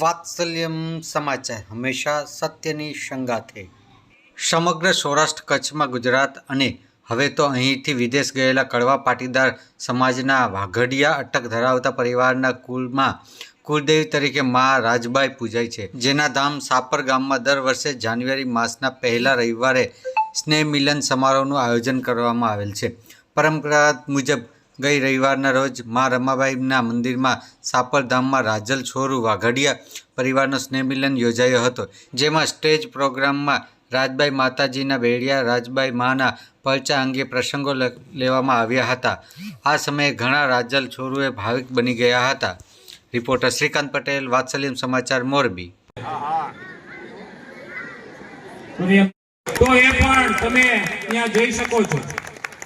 વાત્સલ્યમ સમાચાર હંમેશા સત્યની સંગાથે સમગ્ર સૌરાષ્ટ્ર કચ્છમાં ગુજરાત અને હવે તો અહીંથી વિદેશ ગયેલા કડવા પાટીદાર સમાજના વાઘડિયા અટક ધરાવતા પરિવારના કુલમાં કુલદેવી તરીકે મા રાજબાઈ પૂજાય છે. જેના ધામ સાપર ગામમાં દર વર્ષે જાન્યુઆરી માસના પહેલા રવિવારે સ્નેહ મિલન સમારોહનું આયોજન કરવામાં આવેલ છે. પરંપરાગત મુજબ ગઈ રવિવારના રોજ મા રમાબાઈના મંદિરમાં સાપરધામમાં રાજલ છોરુ વાઘડિયા પરિવારનો સ્નેહમિલન યોજાયો હતો, જેમાં સ્ટેજ પ્રોગ્રામમાં રાજબાઈ માતાજીના બેડિયા, રાજબાઈ માના પરચા અંગે પ્રસંગો લેવામાં આવ્યા હતા. આ સમયે ઘણા રાજલ છોરુએ ભાવિક બની ગયા હતા. રિપોર્ટર શ્રીકાંત પટેલ, વાત્સલ્યમ સમાચાર, મોરબી. તો એ પણ તમે ત્યાં જોઈ શકો છો.